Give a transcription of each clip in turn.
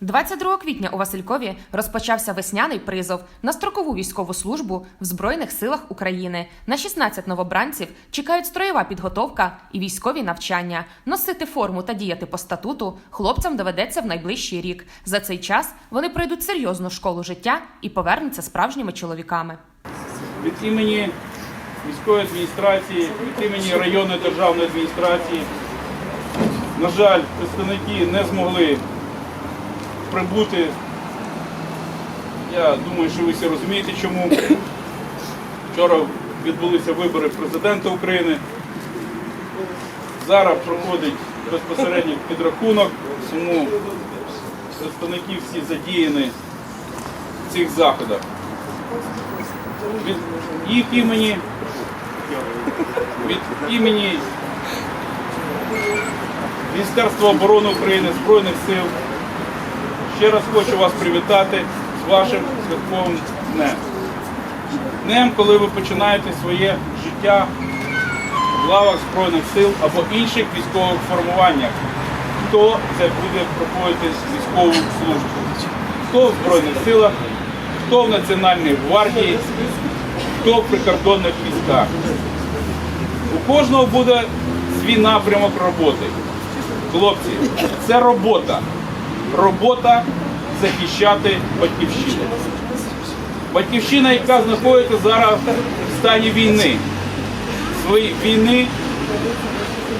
22 квітня у Василькові розпочався весняний призов на строкову військову службу в Збройних силах України. На 16 новобранців чекають строєва підготовка і військові навчання. Носити форму та діяти по статуту хлопцям доведеться в найближчий рік. За цей час вони пройдуть серйозну школу життя і повернуться справжніми чоловіками. від імені міської адміністрації, від імені районної державної адміністрації. На жаль, представники не змогли прибути. Я думаю, що ви всі розумієте, чому. Вчора відбулися вибори президента України. Зараз проходить безпосередньо підрахунок, тому представники всі задіяні в цих заходах від їх імені, від імені Міністерства оборони України, Збройних сил. Ще раз хочу вас привітати з вашим святковим днем. Днем, коли ви починаєте своє життя в лавах Збройних сил або інших військових формуваннях. Хто це буде проходити військову службу? Хто в Збройних силах, хто в Національній гвардії, хто в прикордонних військах. У кожного буде свій напрямок роботи. Хлопці, це робота. Робота захищати батьківщину. Батьківщина, яка знаходиться зараз в стані війни. Війни,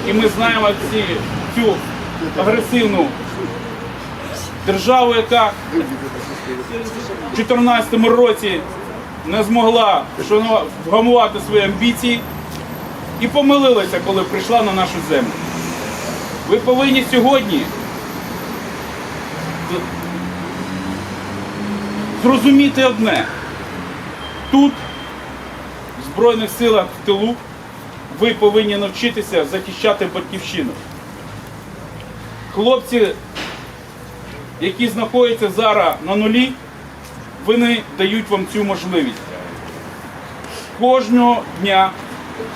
і ми знаємо ці, цю агресивну державу, яка в 2014 році не змогла вгамувати свої амбіції і помилилася, коли прийшла на нашу землю. Ви повинні сьогодні зрозуміти одне. Тут, в Збройних силах в тилу, ви повинні навчитися захищати батьківщину. Хлопці, які знаходяться зараз на нулі, вони дають вам цю можливість. Кожного дня,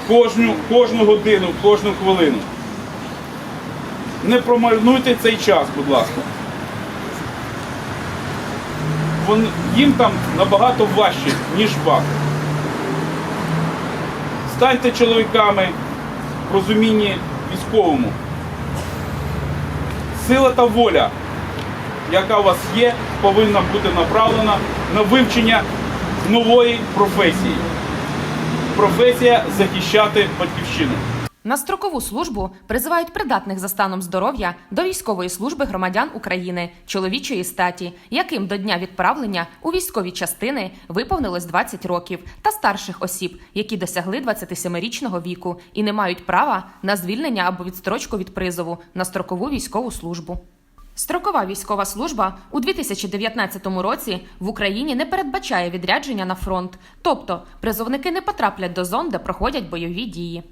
кожну, кожну годину, кожну хвилину. Не промарнуйте цей час, будь ласка. Вон, їм там набагато важче, ніж вам. Станьте чоловіками в розумінні військовому. Сила та воля яка у вас є, повинна бути направлена на вивчення нової професії. Професія захищати батьківщину. На строкову службу призивають придатних за станом здоров'я до військової служби громадян України чоловічої статі, яким до дня відправлення у військові частини виповнилось 20 років, та старших осіб, які досягли 27-річного віку і не мають права на звільнення або відстрочку від призову на строкову військову службу. Строкова військова служба у 2019 році в Україні не передбачає відрядження на фронт, тобто призовники не потраплять до зон, де проходять бойові дії.